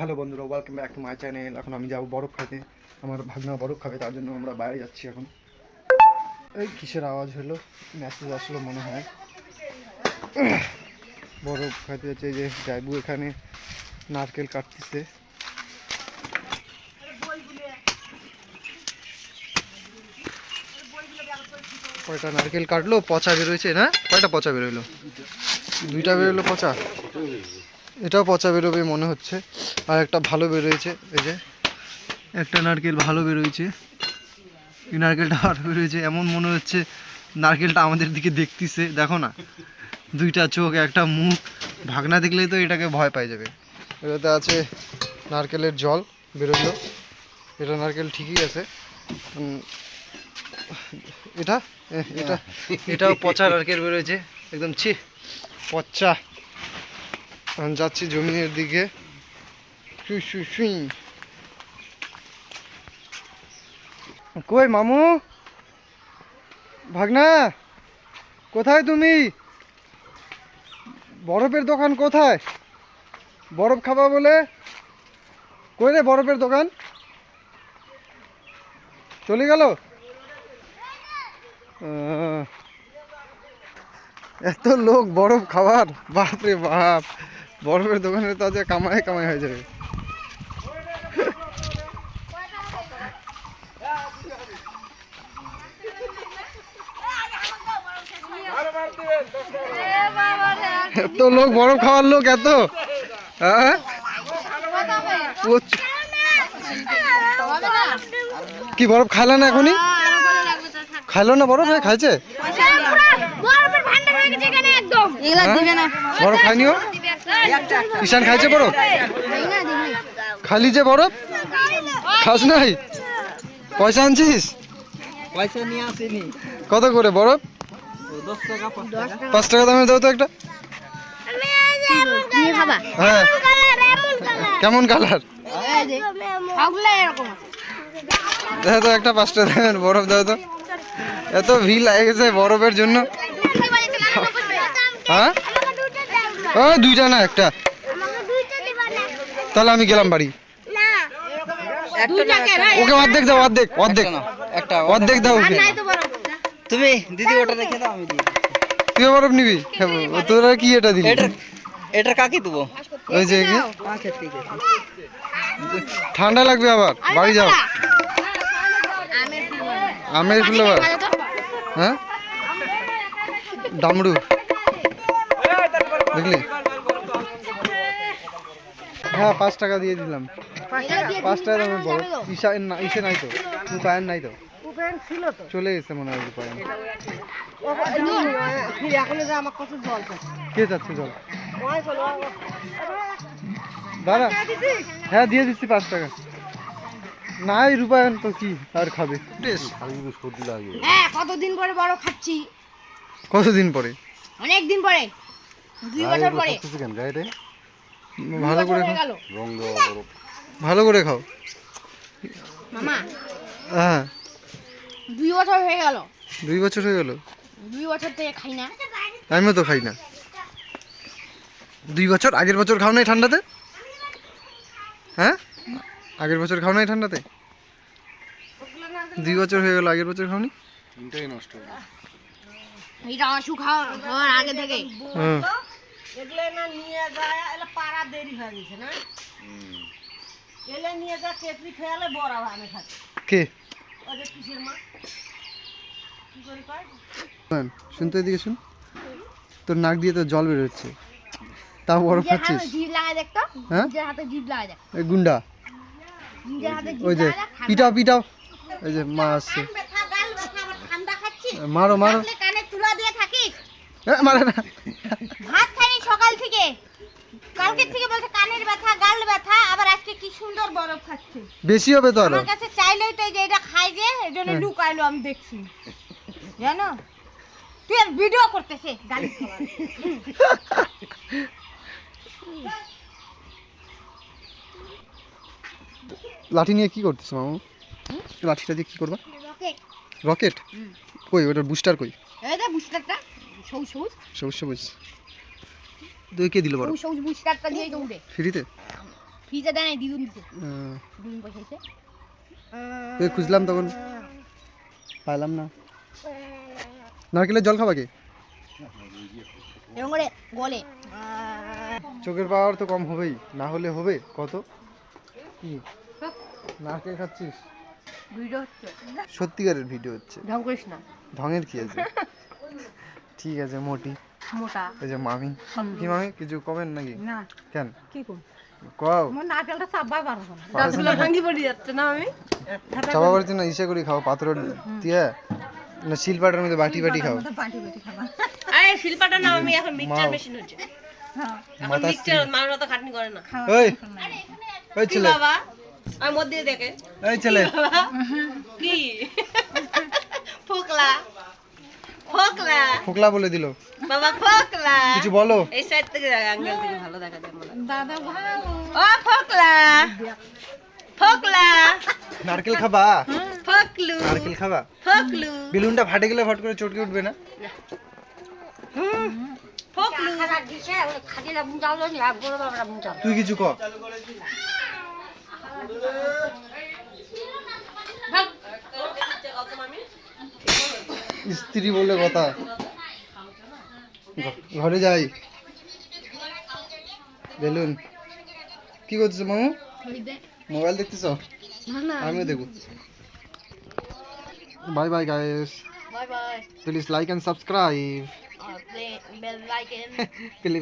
Hello বন্ধুরা welcome back to my channel এখন আমি যাব বরফ খাইতে। আমার ভাগনা বরফ খাবে, তার জন্য আমরা বাইরে যাচ্ছি এখন। এই কিসের আওয়াজ হলো? মেসেজ আসলো মনে হয়। বরফ খাইতে যাচ্ছে যে যাইবু এখানে নারকেল কাটতেছে। কয়টা নারকেল কাটলো? পচা বেরোয়েছে না? কয়টা পচা বেরোলো দুইটা বেরোলো পচা? এটাও পচা বেরোবে মনে হচ্ছে। আর একটা ভালো বেরোয়েছে এই যে। একটা নারকেল ভালো বেরোয়েছে। এই নারকেলটা ভালো বেরোয়েছে এমন মনে হচ্ছে নারকেলটা আমাদের দিকে দেখতেছে দেখো না। দুইটা চোখ একটা মুখ ভাগনা দেখলেই তো এটাকে ভয় পাই যাবে। এটাতে আছে নারকেলের জল বেরোলো। এটা নারকেল ঠিকই আছে। এটা? এটা? এটাও পচা নারকেল বেরোয়েছে। একদম ছি পচা। যাচ্ছি জমিনের দিকে। কই মামু? ভাগনা, কোথায় তুমি? বরফের দোকান কোথায়? বরফ খাবা বলে? কই রে বরফের দোকান? চলে গেল? এত লোক বরফ খাবার? বাপরে বাপ। বরফের দোকানে তো আজ কামাই কামাই হয়ে যাবে এত লোক বরফ খাওয়ার লোক এত। হ্যাঁ? কি বরফ খাইলে না এখনই? খাইলো না বরফ? এ খাইছে। হ্যাঁ? বরফ খাইনিও ঈশান, খাইছে বরফ? খালি যে বরফ? খাস নাই? পয়সা আনছিস? পয়সা নিয়ে আসেনি কত করে বরফ? পাঁচ টাকা দামে দাও তো একটা। হ্যাঁ। কেমন কালার? তো, একটা পাঁচ টাকা দামের বরফ দাও তো। এত ভিড় লাগে বরফের জন্য। হ্যাঁ? ও দুইটা না। একটা। তাহলে আমি গেলাম বাড়ি। ওকে অর্ধেক দাও অর্ধেক অর্ধেক। একটা অর্ধেক। দাও ওকে। তুমি দিদি ওটা রেখে দাও আমি দিই। তুই বরফ নিবি? তোরা কি এটা দিলি? এটার এটার কাকে দেবো? ওই যে ঠান্ডা লাগবে আবার। বাড়ি যাও। আমের ফ্লেভার। হ্যাঁ? ডামরু। দেখলি? হ্যাঁ পাঁচ টাকা দিয়ে দিলাম। পাঁচ টাকা দামের বড়। না ইসে নাই তো। রূপায়ণ নাই তো। চলে গেছে মনে হয় রূপায়ণ কে যাচ্ছে জল? দাদা হ্যাঁ দিয়ে দিচ্ছি পাঁচ টাকা। নাই রূপায়ণ তো কি আর খাবে? হ্যাঁ কতদিন পরে বড় খাচ্ছি? কতদিন পরে? অনেক দিন পরে। দুই বছর পরে। ভালো করে হয়ে খাও। গেল। ভালো করে খাও। মামা। হ্যাঁ। দুই বছর হয়ে গেল। দুই বছর হয়ে গেল। দুই বছর থেকে খাই না। আমিও তো খাই না। দুই বছর? আগের বছর খাও নাই ঠান্ডাতে? হ্যাঁ? আগের বছর খাও নাই ঠান্ডাতে? দুই বছর হয়ে গেল আগের বছর খাওনি? এটা অসুখ হওয়ার আগে থেকে। হ্যাঁ। এগুলো না নিয়ে যায় এলে পাড়া দেরি হয়ে গেছে না? এলে নিয়ে যা কেটলি খেয়ালে বড় আমি খাচ্ছি কে? ওদের কিসের মা? কি করে কয়? শুনতে এদিকে শুন। তোর নাক দিয়ে তো জল খাচ্ছিস লাগাই দেখতো হ্যাঁ? নিজের হাতে জিভ লাগাই দেখ। এই গুন্ডা। ওই যে পিটাও পিটাও। এই যে মা আসছে। মারো মারো। তাহলে কানে তুলা দিয়ে থাকিস? মারে না। কালকে থেকে বলছে কানের ব্যথা গাল ব্যথা আবার আজকে কি সুন্দর বরফ খাচ্ছে। বেশি হবে তো আরও। আমার কাছে চাইলেই তো এই যে এটা খাই যে জন্য হ্যাঁ। লুকাইলো আমি দেখছি। জানো? তুই আর ভিডিও করতেছে গালি খাওয়ার। লাঠি নিয়ে কি করতেছ মামু? লাঠিটা দিয়ে কি করবা? রকেট। কই ওটার বুস্টার কই? এই বুস্টারটা সবুজ সবুজ। সবুজ সবুজ। তুই কে দিল বড় সবুজ সবুজ বুস্টারটা দিয়ে ফ্রিতে? দেয় দিদুন দিতে হুম। দিদুন বসেছে। ওই খুঁজলাম তখন। পাইলাম না। নারকেলের জল খাবা কি? এরকম করে গলে। চোখের পাওয়ার তো কম হবেই না হলে হবে কত? কি? নারকেল খাচ্ছিস? ভিডিও হচ্ছে। সত্যিকারের ভিডিও হচ্ছে। ঢং করিস না। ঢঙের কি আছে? ঠিক আছে মোটি। মোটা। এই যে মামি। কি মামি কিছু কমেন নাকি? না। কেন? কি কম? কও। আমার নারকেলটা চাপবার পারব না। ভাঙি পড়ে যাচ্ছে না আমি চাপা বাড়িতে না ইসে করে খাও পাত্র দিয়ে। না শিলপাটার মধ্যে বাটি বাটি খাও পাটি পাটি খাবার আরে শিল্পাটা না আমি এখন মিক্সচার মেশিন হচ্ছে। হ্যাঁ। এখন মিক্সচার মানুষ অত খাটনি করে না। ওই ওই ছেলে। বাবা? আমার মধ্যে দেখে। এই ছেলে। কি? ফোকলা। ফোকলা। ফোকলা বলে দিল। বাবা ফোকলা। কিছু বলো। এই সাইড থেকে অ্যাঙ্গেল থেকে ভালো দেখা যায় মনে দাদা ভালো। ও ফোকলা। ফোকলা। নারকেল খাবা? ফোকলু। নারকেল খাবা? ফোকলু। বেলুনটা ফাটে গেলে ফট করে চটকে উঠবে না? ফোকলু। তুই কিছু ক। স্ত্রী বলে কথা। ঘরে যাই বেলুন কি করছিস মামু মোবাইল দেখতেছ আমিও দেখব bye bye guys bye bye please like and subscribe bell like please